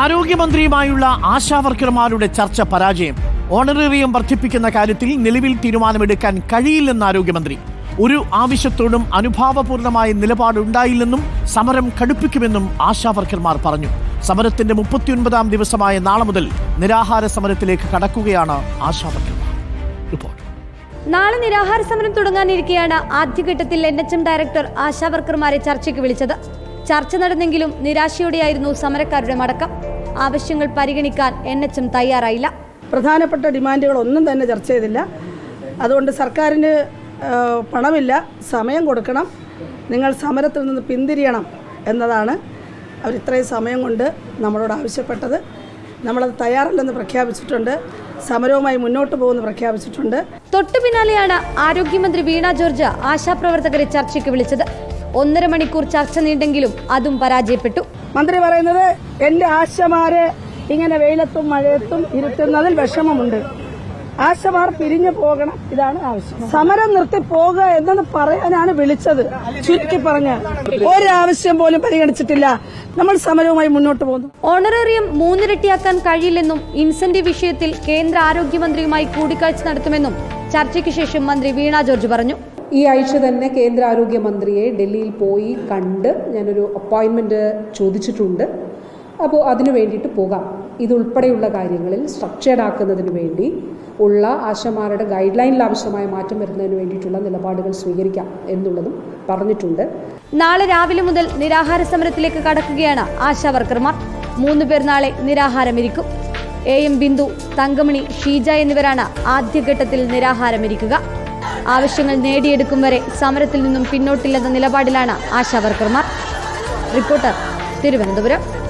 ആരോഗ്യമന്ത്രിയുമായുള്ള ആശാവർക്കർമാരുടെ ചർച്ച പരാജയം. ഓണറേറിയം വർദ്ധിപ്പിക്കുന്ന കാര്യത്തിൽ നിലവിൽ തീരുമാനമെടുക്കാൻ കഴിയില്ലെന്ന് ആരോഗ്യമന്ത്രി. ഒരു ആവശ്യത്തോടും അനുഭാവപൂർണമായ നിലപാടുണ്ടായില്ലെന്നും സമരം കടുപ്പിക്കുമെന്നും ആശാവർക്കർമാർ പറഞ്ഞു. സമരത്തിന്റെ മുപ്പത്തിയൊൻപതാം ദിവസമായ നാളെ മുതൽ നിരാഹാര സമരത്തിലേക്ക് കടക്കുകയാണ് നാളെ നിരാഹാര സമരം തുടങ്ങാനിരിക്കെയാണ് ആദ്യഘട്ടത്തിൽ എൻ എച്ച് എം ഡയറക്ടർ ആശാവർക്കർമാരെ ചർച്ചയ്ക്ക് വിളിച്ചത്. ചർച്ച നടന്നെങ്കിലും നിരാശയോടെയായിരുന്നു സമരക്കാരുടെ മടക്കം. ആവശ്യങ്ങൾ പരിഗണിക്കാൻ എൻ എച്ച് എം തയ്യാറായില്ല. പ്രധാനപ്പെട്ട ഡിമാൻഡുകളൊന്നും തന്നെ ചർച്ച ചെയ്തില്ല. അതുകൊണ്ട് സർക്കാരിന് പണമില്ല. സമയം കൊടുക്കണം. നിങ്ങൾ സമരത്തിൽ നിന്ന് പിന്തിരിയണം എന്നതാണ് അവർ ഇത്രയും സമയം കൊണ്ട് നമ്മളോട് ആവശ്യപ്പെട്ടത്. നമ്മളത് തയ്യാറല്ലെന്ന് പ്രഖ്യാപിച്ചിട്ടുണ്ട്. സമരവുമായി മുന്നോട്ട് പോകുമെന്ന് പ്രഖ്യാപിച്ചിട്ടുണ്ട്. തൊട്ടു പിന്നാലെയാണ് ആരോഗ്യമന്ത്രി വീണ ജോർജ് ആശാപ്രവർത്തകരെ ചർച്ചയ്ക്ക് വിളിച്ചത്. ഒന്നര മണിക്കൂർ ചർച്ച നീണ്ടെങ്കിലും അതും പരാജയപ്പെട്ടു. മന്ത്രി പറയുന്നത് എന്റെ ആശമാരെ ഇങ്ങനെ വെയിലത്തും മഴയത്തും ഇരുത്തുന്നതിൽ വിഷമമുണ്ട്. ആശമാർ പിരിഞ്ഞു പോകണം ഇതാണ് ആവശ്യം. സമരം നിർത്തി പോകുക എന്നത് പറയാനാണ് വിളിച്ചത്. ചുരുക്കി പറഞ്ഞ ഒരാവശ്യം പോലും പരിഗണിച്ചിട്ടില്ല. നമ്മൾ സമരവുമായി മുന്നോട്ട് പോകുന്നു. ഓണറേറിയം മൂന്നിരട്ടിയാക്കാൻ കഴിയില്ലെന്നും ഇൻസെന്റീവ് വിഷയത്തിൽ കേന്ദ്ര ആരോഗ്യമന്ത്രിയുമായി കൂടിക്കാഴ്ച നടത്തുമെന്നും ചർച്ചയ്ക്ക് ശേഷം മന്ത്രി വീണ ജോർജ് പറഞ്ഞു. ഈ ആഴ്ച തന്നെ കേന്ദ്ര ആരോഗ്യമന്ത്രിയെ ഡൽഹിയിൽ പോയി കണ്ട് ഞാനൊരു അപ്പോയിൻമെന്റ് ചോദിച്ചിട്ടുണ്ട്. അപ്പോൾ അതിനു വേണ്ടിയിട്ട് പോകാം. ഇതുൾപ്പെടെയുള്ള കാര്യങ്ങളിൽ സ്ട്രക്ചേർഡ് ആക്കുന്നതിന് വേണ്ടി ഉള്ള ആശമാരുടെ ഗൈഡ് ലൈനിൽ ആവശ്യമായ മാറ്റം വരുന്നതിന് വേണ്ടിയിട്ടുള്ള നിലപാടുകൾ സ്വീകരിക്കാം എന്നുള്ളതും പറഞ്ഞിട്ടുണ്ട്. നാളെ രാവിലെ മുതൽ നിരാഹാര സമരത്തിലേക്ക് കടക്കുകയാണ് ആശാ വർക്കർമാർ. മൂന്ന് പേർ നാളെ നിരാഹാരമിരിക്കും. എ എം ബിന്ദു തങ്കമണി ഷീജ എന്നിവരാണ് ആദ്യഘട്ടത്തിൽ നിരാഹാരമിരിക്കുക. ആവശ്യങ്ങൾ നേടിയെടുക്കും വരെ സമരത്തിൽ നിന്നും പിന്നോട്ടില്ലെന്ന നിലപാടിലാണ് ആശാവർക്കർമാർ റിപ്പോർട്ടർ തിരുവനന്തപുരം.